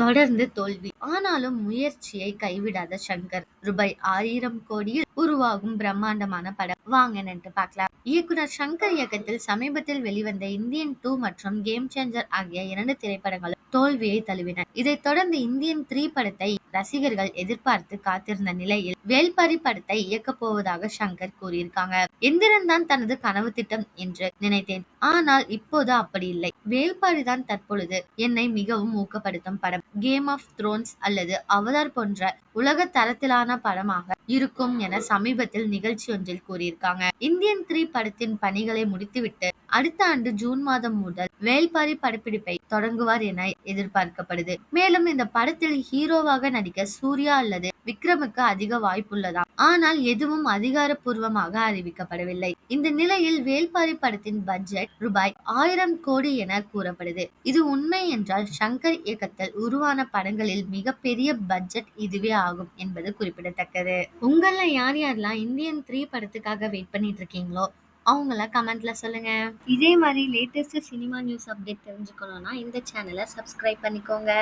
தொடர்ந்து தோல்வி. ஆனாலும் முயற்சியை கைவிடாத சங்கர். ரூபாய் ஆயிரம் கோடியில் உருவாகும் பிரம்மாண்டமான படம். வாங்க நின்று பார்க்கலாம். இயக்குனர் சங்கர் இயக்கத்தில் சமீபத்தில் வெளிவந்த இந்தியன் டூ மற்றும் கேம் சேஞ்சர் ஆகிய இரண்டு திரைப்படங்களும் தோல்வியை தழுவின இதைத் தொடர்ந்து இந்தியன் த்ரீ படத்தை ரசிகர்கள் எதிர்பார்த்து காத்திருந்த நிலையில் வேல்பாரி படத்தை இயக்கப் போவதாக சங்கர் கூறியிருக்காங்க. எந்திரன் தான் தனது கனவு திட்டம் என்று நினைத்தேன். ஆனால் இப்போது அப்படி இல்லை. வேல்பாரி தான் தற்பொழுது என்னை மிகவும் ஊக்கப்படுத்தும் படம். கேம் ஆஃப் த்ரோன்ஸ் அல்லது அவதார் போன்ற உலக தரத்திலான படமாக இருக்கும் என சமீபத்தில் நிகழ்ச்சி ஒன்றில் கூறியிருக்காங்க. இந்தியன் த்ரீ படத்தின் பணிகளை முடித்துவிட்டு அடுத்த ஆண்டு ஜூன் மாதம் முதல் வேல்பாரி படப்பிடிப்பை தொடங்குவார் என எதிர்பார்க்கப்படுது. மேலும் இந்த படத்தில் ஹீரோவாக நடிக்க சூர்யா அல்லது விக்ரமுக்கு அதிக வாய்ப்புள்ளதாம் ஆனால் எதுவும் அதிகாரப்பூர்வமாக அறிவிக்கப்படவில்லை. இந்த நிலையில் வேல்பாரி படத்தின் பட்ஜெட் ரூபாய் ஆயிரம் கோடி என கூறப்படுது. இது உண்மை என்றால் சங்கர் இயக்கத்தில் உருவான படங்களில் மிகப்பெரிய பட்ஜெட் இதுவே ஆகும் என்பது குறிப்பிடத்தக்கது. உங்கள யார் யாரெல்லாம் இந்தியன் த்ரீ படத்துக்காக வெயிட் பண்ணிட்டு இருக்கீங்களோ அவங்கள கமெண்ட்ல சொல்லுங்க. இதே மாதிரி லேட்டஸ்ட் சினிமா நியூஸ் அப்டேட் தெரிஞ்சுக்கணும்னா இந்த சேனலை சப்ஸ்கிரைப் பண்ணிக்கோங்க.